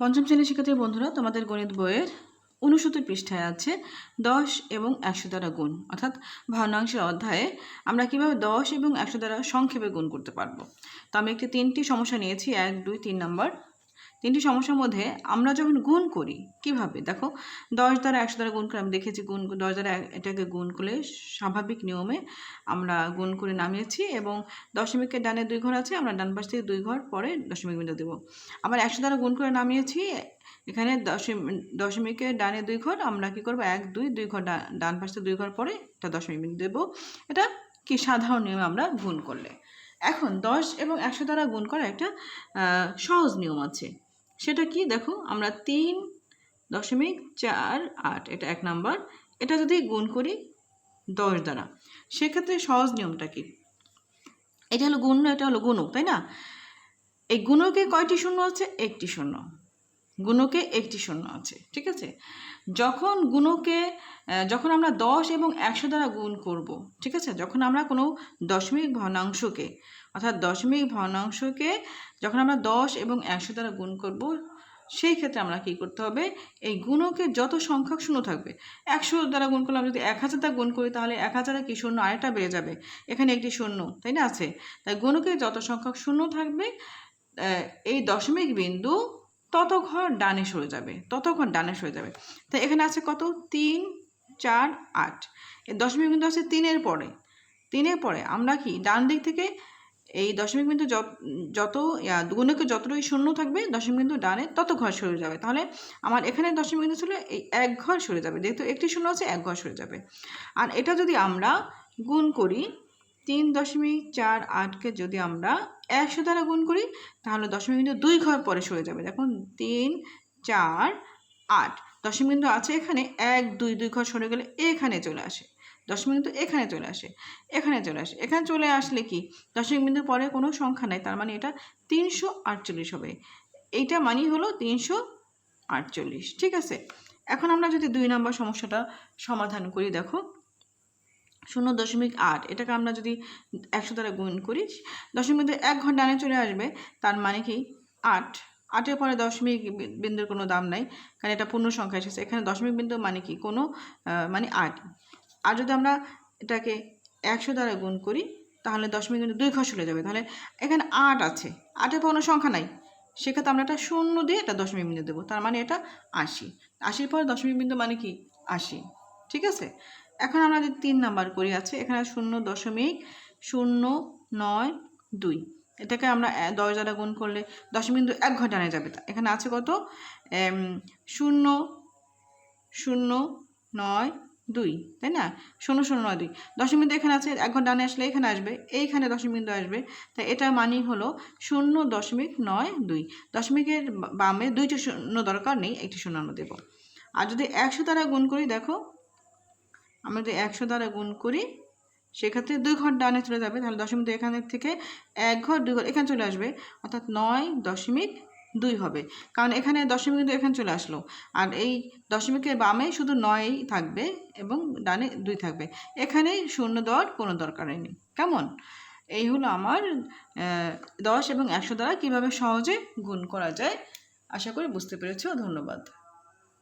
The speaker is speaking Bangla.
পঞ্চম শ্রেণির শিক্ষার্থী বন্ধুরা, তোমাদের গণিত বইয়ের উনসত্তর পৃষ্ঠায় আছে দশ এবং একশো দ্বারা গুণ। অর্থাৎ ভগ্নাংশের অধ্যায়ে আমরা কীভাবে দশ এবং একশো দ্বারা সংক্ষেপে গুণ করতে পারব? তো আমি একটি তিনটি সমস্যা নিয়েছি, এক, দুই, তিন নম্বর তিনটি সমস্যার মধ্যে আমরা যখন গুণ করি, কীভাবে? দেখো, দশ দ্বারা একশো দ্বারা গুণ করে, আমি দেখেছি গুণ, দশ দ্বারা এটাকে গুণ করলে স্বাভাবিক নিয়মে আমরা গুণ করে নামিয়েছি এবং দশমিকের ডানে দুই ঘর আছে, আমরা ডান পাশ থেকে দুই ঘর পরে দশমিক বিন্দু দেবো। আবার একশো দ্বারা গুণ করে নামিয়েছি, এখানে দশমিক দশমিকের ডানে দুই ঘর, আমরা কি করব? এক, দুই দুই ঘর ডান পাশে দুই ঘর পরে এটা দশমিক বিন্দু দেবো। এটা কি সাধারণ নিয়মে আমরা গুণ করলে? এখন দশ এবং একশো দ্বারা গুণ করা একটা সহজ নিয়ম আছে। সেটা কি? দেখো, আমরা তিন দশমিক চার আট, এটা এক নাম্বার, এটা যদি গুণ করি দশ দ্বারা, সেক্ষেত্রে সহজ নিয়মটা কি? এটা হলো গুণ এটা হলো গুণক, তাই না? এই গুণকে কয়টি শূন্য আছে? একটি শূন্য। গুণকে একটি শূন্য আছে, ঠিক আছে? যখন গুণকে যখন আমরা দশ এবং একশো দ্বারা গুণ করব, ঠিক আছে? যখন আমরা কোনো দশমিক ভগ্নাংশকে, অর্থাৎ দশমিক ভগ্নাংশকে যখন আমরা দশ এবং একশো দ্বারা গুণ করব, সেই ক্ষেত্রে আমরা কী করতে হবে? এই গুণকে যত সংখ্যক শূন্য থাকবে, একশো দ্বারা গুণ করলে আমরা যদি এক হাজার দ্বারা গুণ করি, তাহলে এক হাজারে কি শূন্য? আরেকটা বেড়ে যাবে। এখানে একটি শূন্য, তাই না? আছে। তাই গুণকে যত সংখ্যক শূন্য থাকবে এই দশমিক বিন্দু তত ঘর ডানে সরে যাবে তত ঘর ডানে সরে যাবে। তাই এখানে আছে কত? তিন, চার, আট। এই দশমিক বিন্দু আছে তিনের পরে। তিনের পরে আমরা কি ডান দিক থেকে এই দশমিক বিন্দু যত গুণকে যতটুকু শূন্য থাকবে, দশমিক বিন্দু ডানে তত ঘর সরে যাবে। তাহলে আমার এখানে দশমিক বিন্দু ছিল এই এক ঘর সরে যাবে। যেহেতু একটি শূন্য আছে, এক ঘর সরে যাবে। আর এটা যদি আমরা গুণ করি তিন দশমিক চার আটকে যদি আমরা একশো দ্বারা গুণ করি, তাহলে দশমিক বিন্দু দুই ঘর পরে সরে যাবে। দেখুন, তিন চার আট, দশমিক বিন্দু আছে এখানে, এক, দুই দুই ঘর সরে গেলে এখানে চলে আসে। দশমিক বিন্দু এখানে চলে আসে, এখানে চলে আসে। এখানে চলে আসলে কি? দশমিক বিন্দুর পরে কোনো সংখ্যা নাই, তার মানে এটা তিনশো আটচল্লিশ হবে। এইটা মানেই হলো তিনশো আটচল্লিশ, ঠিক আছে? এখন আমরা যদি দুই নম্বর সমস্যাটা সমাধান করি, দেখো। শূন্য দশমিক আট, এটাকে আমরা যদি একশো দ্বারা গুণ করি, দশমিক এক ঘর ডানে চলে আসবে, তার মানে কি? আট। আটের পরে দশমিক বিন্দুর কোনো দাম নাই, কারণ এটা পূর্ণ সংখ্যা এসেছে। এখানে দশমিক বিন্দু মানে কি? কোনো মানে আট। আর যদি আমরা এটাকে একশো দ্বারা গুণ করি, তাহলে দশমিক বিন্দু দুই ঘর চলে যাবে। তাহলে এখানে আট আছে। আটের পর কোনো সংখ্যা নাই। সেক্ষেত্রে আমরা এটা শূন্য দিয়ে এটা দশমিক বিন্দু দেবো। তার মানে এটা আশি। আশির পরে দশমিক বিন্দু মানে কি? আশি। ঠিক আছে? এখন আমরা তিন নাম্বার করি আছে, এখানে শূন্য দশমিক শূন্য নয় দুই। এটাকে আমরা দশ দ্বারা গুণ করলে দশমিক বিন্দু এক ঘর ডানে যাবে এখানে আছে কত? শূন্য শূন্য নয় দুই, তাই না? শূন্য শূন্য নয় দুই। দশমিক এখানে আছে, এক ঘর ডানে আসলে এখানে আসবে, এইখানে দশমিক বিন্দু আসবে। তাই এটার মানেই হলো শূন্য দশমিক নয় দুই। দশমিকের বামে দুইটি শূন্য দরকার নেই, একটি শূন্য আমরা দেবো। আর যদি একশো দ্বারা গুণ করি, দেখো আমরা যদি একশো দ্বারা গুণ করি, সেক্ষেত্রে দুই ঘর ডানে চলে যাবে। তাহলে দশমিক দুই এখানের থেকে এক ঘর, দুই ঘর, এখানে চলে আসবে। অর্থাৎ নয় দশমিক দুই হবে। কারণ এখানে দশমিক কিন্তু এখানে চলে আসলো। আর এই দশমিকের বামে শুধু নয়ই থাকবে এবং ডানে দুই থাকবে। এখানে শূন্য দেওয়ার কোনো দরকার নেই কেমন? এই হলো আমার দশ এবং একশো দ্বারা কীভাবে সহজে গুণ করা যায়, আশা করি বুঝতে পেরেছ। ধন্যবাদ।